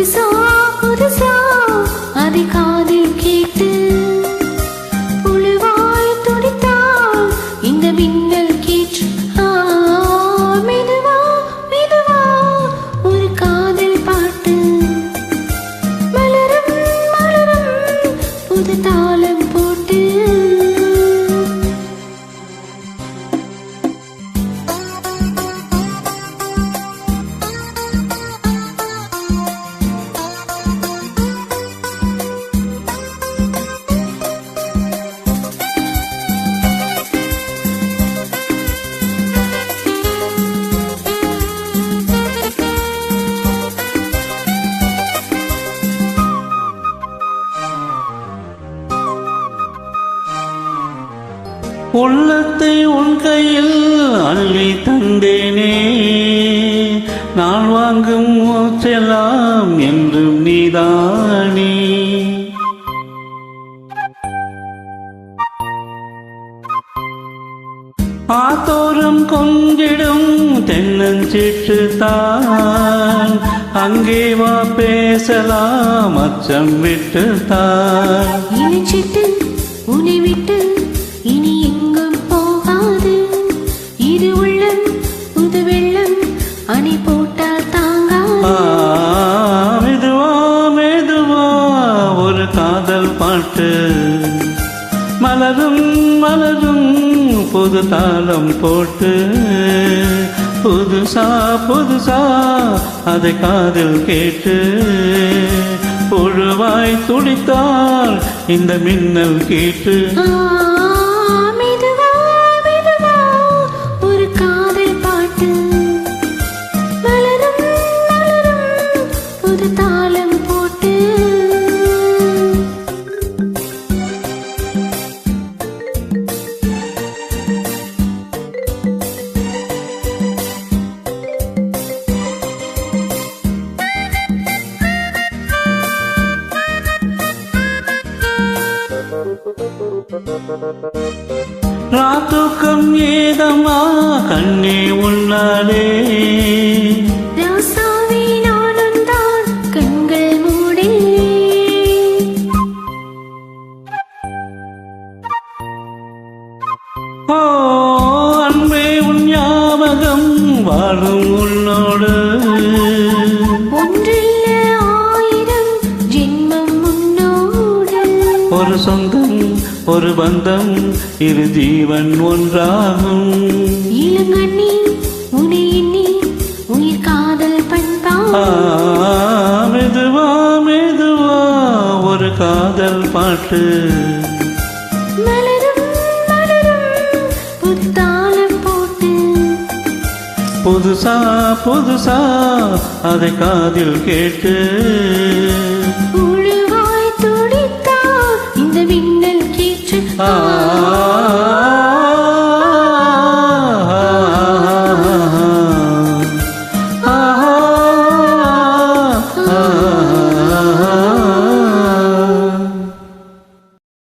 முழுசா முழுசா அதை காதில் கேட்டு புழுவாய் துடித்தாள் இந்த மின்னல் கீற்று மெதுவா மெதுவா ஒரு காதல் பாட்டு மலரும் மலரும் புது தாள் உள்ளத்தை உன் கையில் அள்ளி தந்தேனே. நான் வாங்கும் மூச்செல்லாம் என்றும் நீதானே. ஆத்தோரம் கொஞ்சிடும் தென்னஞ்சிட்டு தான். அங்கே வா பேசலாம் அச்சம் விட்டு தான் மலரும் மலரும் புது தாளம் போட்டு. புதுசா புதுசா அதை காதில் கேட்டு. புழுவாய் துடித்தால் இந்த மின்னல் கேட்டு. தாளம் ராத்துக்கம் ஏதம்மா கண்ணே உன்னாலே? ராசாவே ஒரு சொந்தம் ஒரு பந்தம் இரு ஜீவன் ஒன்றாகும். இளங்கண்ணி உனை எண்ணி உயிர் காதல் பண்பா ஆ, மெதுவா மெதுவா ஒரு காதல் போட்டு. புதுசா புதுசா அதை காதில் கேட்டு.